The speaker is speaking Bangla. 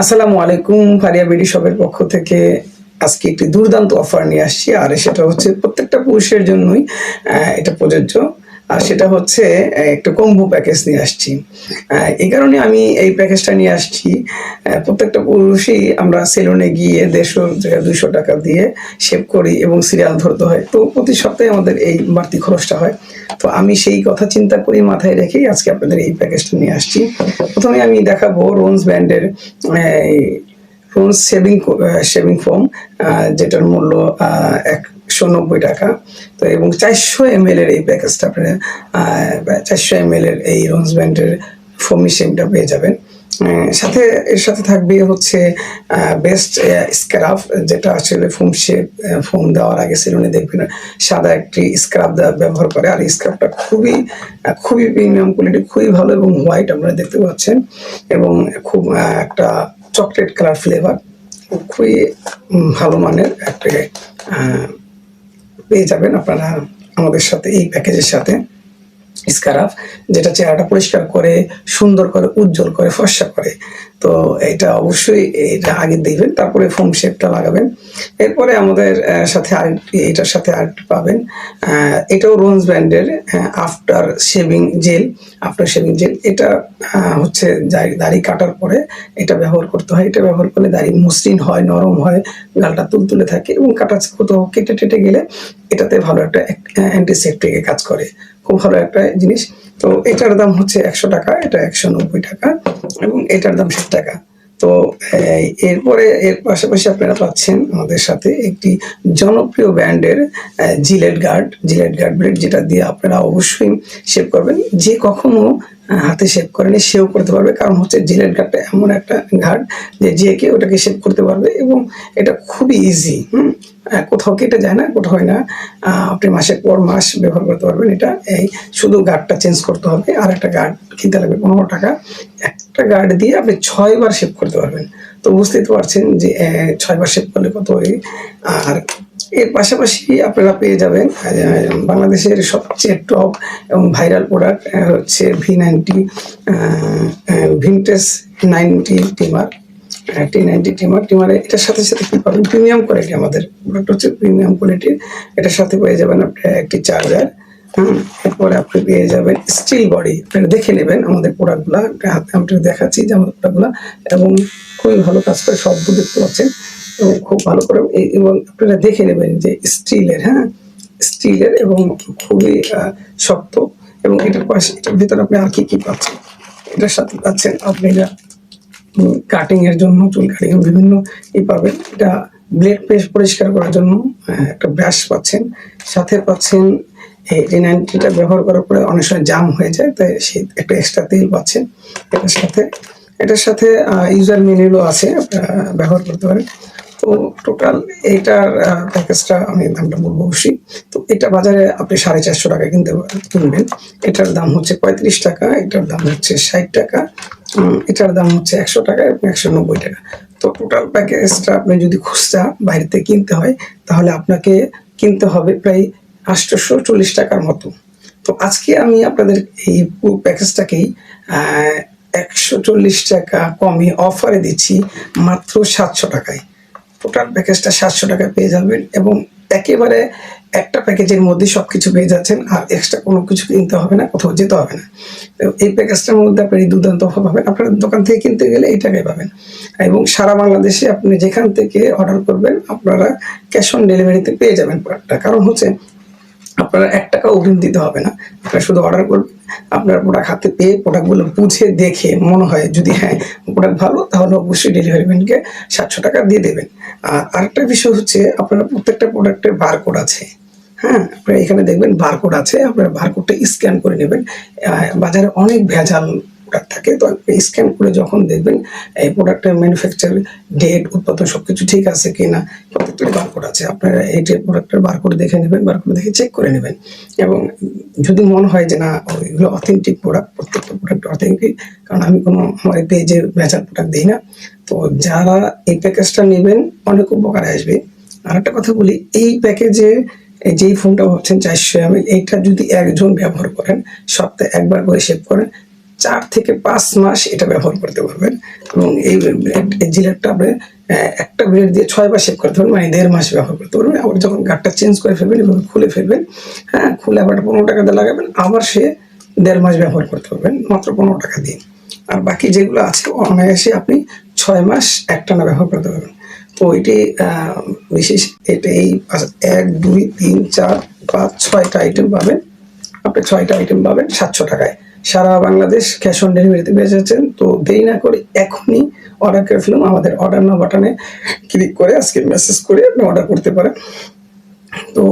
আসসালামু আলাইকুম, ফারিয়া বিডি শপের পক্ষ থেকে আজকে একটি দুর্দান্ত অফার নিয়ে আসছি। আর সেটা হচ্ছে প্রত্যেকটা পুরুষের জন্যই এটা প্রযোজ্য। আর সেটা হচ্ছে একটা কম্বো প্যাকেজ নিয়ে আসছি। এই কারণে আমি এই প্যাকেজটা নিয়ে আসছি। প্রত্যেকটা পুরুষই আমরা সেলুনে গিয়ে দেড়শো দুইশো টাকা দিয়ে শেভ করি এবং সিরিয়াল ধরতে হয়। তো প্রতি সপ্তাহে আমাদের এই বাড়তি খরচটা হয়। তো আমি সেই কথা চিন্তা করি মাথায় রেখেই আজকে আপনাদের এই প্যাকেজটা নিয়ে আসছি। প্রথমে আমি দেখাবো রোন্স ব্র্যান্ডের রোন্স শেভিং শেভিং ফোম যেটার মূল্য একশো নব্বই টাকা। তো এবং চারশো এম এর এই প্যাকেজটা আপনারা চারশো এম এর এই রোন্স ব্যান্ডের ফোমি শেভিংটা পেয়ে যাবেন। সাথে এর সাথে থাকবে হচ্ছে বেস্ট স্ক্রাফ যেটা আসলে ফোম শেপ ফোম দেওয়ার আগে সেলুনে দেখবেন, সাদা একটি স্ক্রাব ব্যবহার করে। আর এই স্ক্রাবটা খুবই খুবই প্রিমিয়াম কোয়ালিটি খুবই ভালো এবং হোয়াইট আপনারা দেখতে পাচ্ছেন। এবং খুব একটা চকলেট কালার ফ্লেভার খুবই ভালো মানের একটা পেয়ে যাবেন আপনারা আমাদের সাথে, এই প্যাকেজের সাথে স্কারাফ যেটা চেহারাটা পরিষ্কার করে, সুন্দর করে, উজ্জ্বল করে, ফর্সা করে। তো এটা অবশ্যই এটা আগে দেখবেন, তারপরে ফোম শেপটা লাগাবেন। এরপরে আমাদের সাথে আরেকটি, এটার সাথে আরেকটি পাবেন। এটাও রোন্স ব্র্যান্ডের after shaving gel, after shaving gel. এটা হচ্ছে দাড়ি কাটার পরে এটা ব্যবহার করতে হয়। এটা ব্যবহার করলে দাড়ি মসৃণ হয়, নরম হয়, গালটা তুলতুলে থাকে এবং কাটা কোথাও কেটে টেটে গেলে এটাতে ভালো একটা অ্যান্টিসেপ্টিকে কাজ করে। খুব ভালো একটা জিনিস। তো এটার দাম হচ্ছে একশো টাকা, এটা একশো নব্বই টাকা এবং এটার দাম ষাট টাকা। তো এরপরে এর পাশাপাশি আপনারা পাচ্ছেন আমাদের সাথে একটি জনপ্রিয় ব্র্যান্ডের Gillette guard. Gillette guard blade যেটা দিয়ে আপনারা অবশ্যই শেভ করবেন। যে কখনো হাতে শেভ করেনি, সেও করতে পারবে। কারণ হচ্ছে জিলেট গার্ডটা এমন একটা গার্ড যে যে কেউ ওটাকে শেভ করতে পারবে এবং এটা খুবই ইজি হুম? কোথাও কেটে যায় না, কোথাও হয় না। আপনি মাসের পর মাস ব্যবহার করতে পারবেন। এটা এই শুধু গার্ডটা চেঞ্জ করতে হবে। আর একটা গার্ড কিনতে লাগবে, পনেরো টাকা। একটা গার্ড দিয়ে আপনি ছয়বার শেভ করতে পারবেন। তো বুঝতেই তো পারছেন যে ছয়বার শেভ করলে কত হয়। আর এর পাশাপাশি আপনারা পেয়ে যাবেন বাংলাদেশের সবচেয়ে টপ এবং ভাইরাল প্রোডাক্ট হচ্ছে V ninety vintage ninety trimmer T ninety trimmer টিমারে এটার সাথে সাথে কি পাবেন? প্রিমিয়াম কোয়ালিটি আমাদের প্রোডাক্ট হচ্ছে প্রিমিয়াম কোয়ালিটির এটার সাথে পেয়ে যাবেন আপনি একটি চার্জার হুম? এরপরে আপনি পেয়ে যাবেন স্টিল বডি আপনারা দেখে নেবেন আমাদের প্রোডাক্টগুলো হাতে আমি দেখাচ্ছি যে আমাদের প্রোডাক্টগুলো এবং খুবই ভালো কাজ করে শব্দ দেখতে পাচ্ছেন। এবং খুব ভালো করে এবং আপনারা দেখে নেবেন যে স্টিলের হ্যাঁ? স্টিলের এবং খুবই শক্ত। এবং এটার পাশে, এটার ভিতরে আপনি আর কি কি পাচ্ছেন? এটার সাথে পাচ্ছেন আপনি এটা কাটিং এর জন্য, চুল কাটিং বিভিন্ন ই পাবেন। এটা ব্লেড পেস্ট পরিষ্কার করার জন্য একটা ব্রাশ পাচ্ছেন। সাথে পাচ্ছেন, এই নাইনটিটা ব্যবহার করার পরে অনেক সময় জাম হয়ে যায়, তাই সেই একটা এক্সট্রা তেল পাচ্ছেন। এটার সাথে এটার সাথে ইউজার মেনুলও আছে ব্যবহার করতে পারেন। তো টোটাল এইটার প্যাকেজটা আমি দামটা বলব অবশ্যই। তো এটা বাজারে আপনি সাড়ে চারশো টাকা কিনতে কিনবেন। এটার দাম হচ্ছে পঁয়ত্রিশ টাকা, এটার দাম হচ্ছে ষাট টাকা। এটার দাম হচ্ছে একশো টাকা এবং একশো নব্বই টাকা। তো টোটাল প্যাকেজটা আপনি যদি খুচরা বাইরে থেকে কিনতে হয়, তাহলে আপনাকে কিনতে হবে প্রায় আটশোশো চল্লিশ টাকার মতো। তো আজকে আমি আপনাদের এই প্যাকেজটাকেই একশো চল্লিশ টাকা কমে অফারে দিচ্ছি মাত্র সাতশো টাকায়। টোটাল প্যাকেজটা সাতশো টাকা পেয়ে যাবেন এবং একেবারে একটা প্যাকেজের মধ্যে সব কিছু পেয়ে যাচ্ছেন, আর এক্সট্রা কোনো কিছু কিনতে হবে না, কোথাও যেতে হবে না। তো এই প্যাকেজটার মধ্যে আপনি দুর্দান্ত অফার পাবেন। আপনার দোকান থেকে কিনতে গেলে এই টাকায় পাবেন। এবং সারা বাংলাদেশে আপনি যেখান থেকে অর্ডার করবেন, আপনারা ক্যাশ অন ডেলিভারিতে পেয়ে যাবেন প্রোডাক্টটা কারণ হচ্ছে, আপনারা এক টাকা অগ্রিম দিতে হবে না। আপনারা শুধু অর্ডার করবেন, আপনার প্রোডাক্ট হাতে পেয়ে প্রোডাক্টগুলো বুঝে দেখে, মনে হয় যদি হ্যাঁ প্রোডাক্ট ভালো, তাহলে অবশ্যই ডেলিভারি ম্যানকে সাতশো টাকা দিয়ে দেবেন। আর আরেকটা বিষয় হচ্ছে, আপনারা প্রত্যেকটা প্রোডাক্টের বারকোড আছে। হ্যাঁ আপনারা এখানে দেখবেন বারকোড আছে, আপনারা বারকোডটা স্ক্যান করে নেবেন। বাজারে অনেক ভেজাল প্রোডাক্ট থাকে, তো স্ক্যান করে যখন দেখবেন এই প্রোডাক্টের ম্যানুফ্যাকচার ডেট উৎপাদন সব কিছু ঠিক আছে কিনা প্রত্যেকটা বারকোড আছে। আপনারা এই যে প্রোডাক্টের বারকোড দেখে নেবেন বারকোড দেখে চেক করে নেবেন। এবং যদি মনে হয় যে না এগুলো অথেন্টিক প্রোডাক্ট প্রত্যেকটা প্রোডাক্ট অথেন্টিক কারণ আমি কোনো, আমার পেজে ভেজাল প্রোডাক্ট দিই না, তো যারা এই প্যাকেজটা নেবেন, অনেক উপকারে আসবে। আর একটা কথা বলি, এই প্যাকেজে এই যেই ফোনটা ভাবছেন, চারশো এম এইটা যদি একজন ব্যবহার করেন, সপ্তাহে একবার করে শেভ করেন, চার থেকে পাঁচ মাস এটা ব্যবহার করতে পারবেন। এবং এই জিলেটটা আপনি একটা ব্লেড দিয়ে ছয় মাস শেভ করতে পারবেন মানে দেড় মাস ব্যবহার করতে পারবেন। আবার যখন গাঠটা চেঞ্জ করে ফেলবেন, এভাবে খুলে ফেলবেন হ্যাঁ খুলে আবার পনেরো টাকা দিয়ে লাগাবেন, আবার সে দেড় মাস ব্যবহার করতে পারবেন, মাত্র পনেরো টাকা দিয়ে। আর বাকি যেগুলো আছে, অনায়াসে আপনি ছয় মাস একটানা ব্যবহার করতে পারবেন। তো বিশেষ এটা এই এক, দুই, তিন, চার, পাঁচ, ছয়টা আইটেম পাবেন। আপনি ছয়টা আইটেম পাবেন সাতশো টাকায়। সারা বাংলাদেশ ক্যাশ অন ডেলিভারিতে বেঁচেছেন তো দেরি না করে এখনই অর্ডার করে ফেলুন। আমাদের অর্ডার না বাটনে ক্লিক করে আজকে মেসেজ করে আপনি অর্ডার করতে পারেন। তো